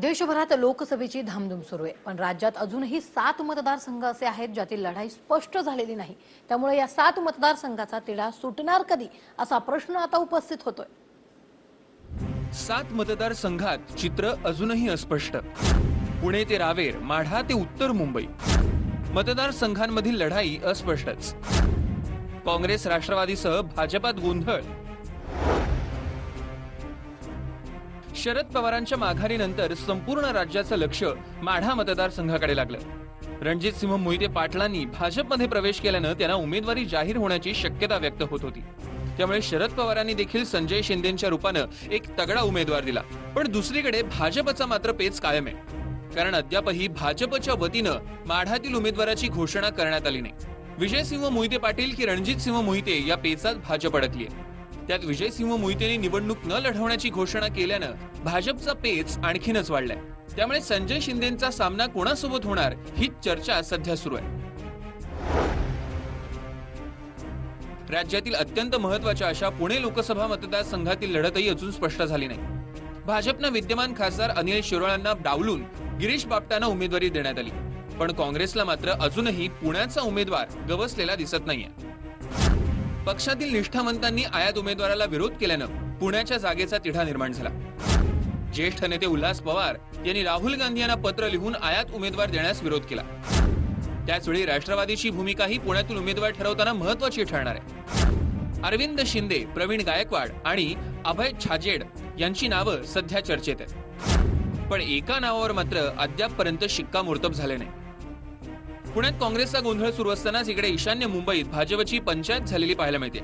देशभरात लोकसभेची धामधूम सुरू आहे. पण राज्यात अजूनही सात मतदारसंघ असे आहेत ज्यातील लढाई स्पष्ट झालेली नाही. त्यामुळे या सात मतदारसंघाचा तिढा सुटणार कधी असा प्रश्न आता उपस्थित होतोय. सात मतदारसंघात चित्र अजूनही अस्पष्ट. पुणे ते रावेर माढा ते उत्तर मुंबई. मतदारसंघांमधील लढाई अस्पष्टच. काँग्रेस राष्ट्रवादीसह भाजपात गोंधळ. शरद पवारांच्या माघारीनंतर संपूर्ण राज्याचं लक्ष माढा मतदारसंघाकडे लागलं. रणजित सिंह मोहिते पाटलांनी भाजपमध्ये प्रवेश केल्यानं त्यांना उमेदवारी जाहीर होण्याची शक्यता व्यक्त होत होती. त्यामुळे शरद पवारांनी देखील संजय शिंदेच्या रूपानं एक तगडा उमेदवार दिला. पण दुसरीकडे भाजपचा मात्र पेच कायम आहे. कारण अद्यापही भाजपच्या वतीनं माढातील उमेदवाराची घोषणा करण्यात आली नाही. विजयसिंह मोहिते पाटील की रणजित सिंह मोहिते या पेचात भाजप अडकली आहे त्यात विजयसिंह मोहितेने निवडणूक न लढवण्याची घोषणा केल्यानं भाजपचा पेच आणखीनच वाढलाय. त्यामुळे संजय शिंदेचा सामना कोणासोबत होणार ही चर्चा सध्या सुरू आहे. राज्यातील अत्यंत महत्त्वाच्या अशा पुणे लोकसभा मतदारसंघातील लढतही अजून स्पष्ट झाली नाही. भाजपनं विद्यमान खासदार अनिल शिरोळांना डावलून गिरीश बापटांना उमेदवारी देण्यात आली. पण काँग्रेसला मात्र अजूनही पुण्याचा उमेदवार गवसलेला दिसत नाहीये. पक्षातील निष्ठावंतांनी आयात उमेदवाराला विरोध केल्यानं पुण्याच्या जागेचा तिढा निर्माण झाला. ज्येष्ठ नेते उल्हास पवार यांनी राहुल गांधी यांना पत्र लिहून आयात उमेदवार देण्यास विरोध केला. त्याचवेळी राष्ट्रवादीची भूमिकाही पुण्यातील उमेदवार ठरवताना महत्वाची ठरणार आहे. अरविंद शिंदे प्रवीण गायकवाड आणि अभय छाजेड यांची नावं सध्या चर्चेत आहेत. पण एका नावावर मात्र अद्यापपर्यंत शिक्कामोर्तब झाले नाही. पुण्यात काँग्रेसचा गोंधळ सुरू असतानाच इकडे ईशान्य मुंबईत भाजपची पंचायत झालेली पाहायला मिळते.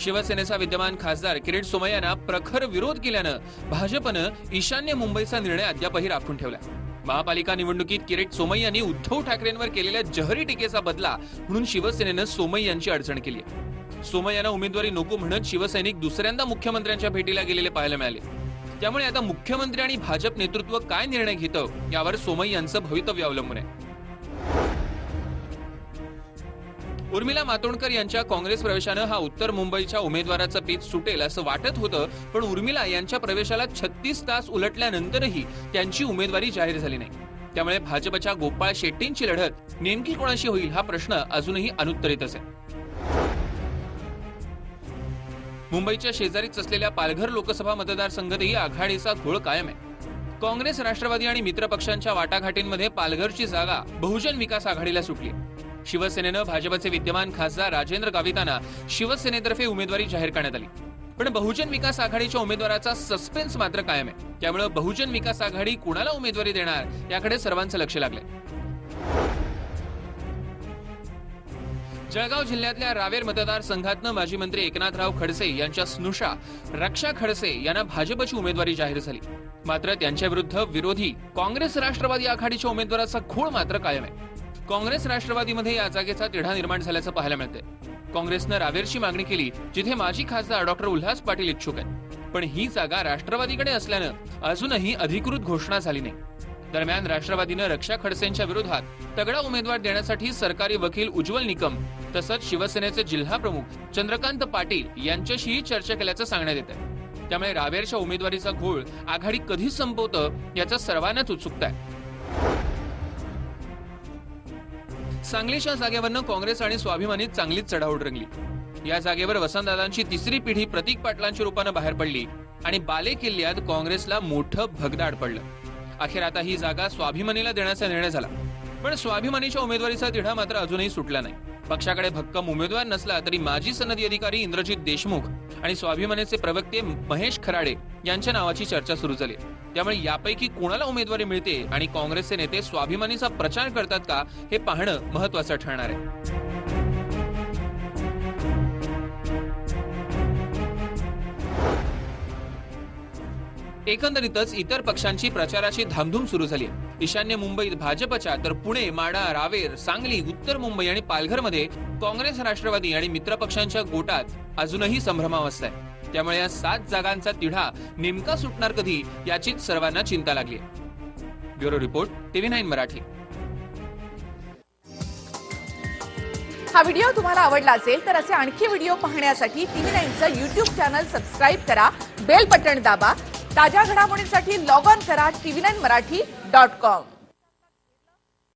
शिवसेनेचा विद्यमान खासदार किरीट सोमय्यांना प्रखर विरोध केल्यानं भाजपनं ईशान्य मुंबईचा निर्णय अद्यापही राखून ठेवला. महापालिका निवडणुकीत किरीट सोमय्यांनी उद्धव ठाकरेंवर केलेल्या जहरी टीकेचा बदला म्हणून शिवसेनेनं सोमय्यांची अडचण केली आहे. सोमय्यांना उमेदवारी नको म्हणत शिवसैनिक दुसऱ्यांदा मुख्यमंत्र्यांच्या भेटीला गेलेले पाहायला मिळाले. त्यामुळे आता मुख्यमंत्री आणि भाजप नेतृत्व काय निर्णय घेतं यावर सोमय्या यांचं भवितव्य अवलंबून आहे. उर्मिला मातोंडकर यांच्या काँग्रेस प्रवेशानं हा उत्तर मुंबईच्या उमेदवाराचं पीठ सुटेल असं वाटत होतं पण उर्मिला यांच्या प्रवेशाला छत्तीस तास उलटल्यानंतरही त्यांची उमेदवारी जाहीर झाली नाही. त्यामुळे भाजपच्या गोपाळ शेट्टींची लढत नेमकी कोणाशी होईल हा प्रश्न अजूनही अनुत्तरितच आहे. मुंबईच्या शेजारीच असलेल्या पालघर लोकसभा मतदारसंघातही आघाडीचा घोळ कायम आहे. काँग्रेस राष्ट्रवादी आणि मित्र पक्षांच्या वाटाघाटींमध्ये पालघरची जागा बहुजन विकास आघाडीला सुटली शिवसेनेनं भाजपचे विद्यमान खासदार राजेंद्र गावितांना शिवसेनेतर्फे उमेदवारी जाहीर करण्यात आली. पण बहुजन विकास आघाडीच्या उमेदवाराचा सस्पेन्स मात्र कायम आहे. त्यामुळे बहुजन विकास आघाडी कुणाला उमेदवारी देणार याकडे सर्वांचं लक्ष लागलंय. जळगाव जिल्ह्यातल्या रावेर मतदारसंघातनं माजी मंत्री एकनाथराव खडसे यांच्या स्नुषा रक्षा खडसे यांना भाजपची उमेदवारी जाहीर झाली. मात्र त्यांच्या विरुद्ध विरोधी काँग्रेस राष्ट्रवादी आघाडीच्या उमेदवाराचा खूळ मात्र कायम आहे. काँग्रेस राष्ट्रवादीमध्ये या जागेचा तिढा निर्माण झाल्याचं पाहायला मिळतंय. काँग्रेसनं रावेरची मागणी केली जिथे माजी खासदार डॉक्टर उल्हास पाटील इच्छुक आहेत. पण ही जागा राष्ट्रवादीकडे असल्यानं अजूनही अधिकृत घोषणा झाली नाही. दरम्यान राष्ट्रवादीनं रक्षा खडसेंच्या विरोधात तगडा उमेदवार देण्यासाठी सरकारी वकील उज्ज्वल निकम तसंच शिवसेनेचे जिल्हा प्रमुख चंद्रकांत पाटील यांच्याशीही चर्चा केल्याचं सांगण्यात येत आहे त्यामुळे रावेरच्या उमेदवारीचा घोळ आघाडी कधी संपवतं याचा सर्वांनाच उत्सुकता आहे. सांगलीच्या जागेवरनं काँग्रेस आणि स्वाभिमानीत चांगलीच चढाओढ रंगली. या जागेवर वसंतदादांची तिसरी पिढी प्रतीक पाटलांच्या रूपानं बाहेर पडली आणि बाले किल्ल्यात काँग्रेसला मोठं भगदाड पडलं. अखेर आता ही जागा स्वाभिमानीला देण्याचा निर्णय झाला. पण स्वाभिमानीच्या उमेदवारीचा तिढा मात्र अजूनही सुटला नाही. पक्षाकडे भक्कम उमेदवार नसला तरी माजी सनदी अधिकारी इंद्रजित देशमुख आणि स्वाभिमानीचे प्रवक्ते महेश खराडे यांच्या नावाची चर्चा सुरू झाली. त्यामुळे यापैकी कोणाला उमेदवारी मिळते आणि काँग्रेसचे नेते स्वाभिमानीचा प्रचार करतात का हे पाहणं महत्वाचं ठरणार आहे. एकंदरीतच इतर पक्षांची प्रचाराची धामधूम सुरू झाली ईशान्य मुंबईत भाजपच्या तर पुणे माडा रावेर सांगली उत्तर मुंबई आणि पालघरमध्ये काँग्रेस राष्ट्रवादी आणि मित्र पक्षांच्या गोटात अजूनही संभ्रमावस्था आहे. त्यामुळे या सात जागांचा तिढा नेमका सुटणार कधी याचीच सर्वांना चिंता लागली आहे. Bureau report TV nine Marathi. हा व्हिडिओ तुम्हाला आवडला असेल तर असे आणखी व्हिडिओ पाहण्यासाठी टीव्ही नाईनचं युट्यूब चॅनल सबस्क्राईब करा बेल बटन दाबा ताज्या घडामोडींसाठी लॉग ऑन करा TV nine Marathi dot com.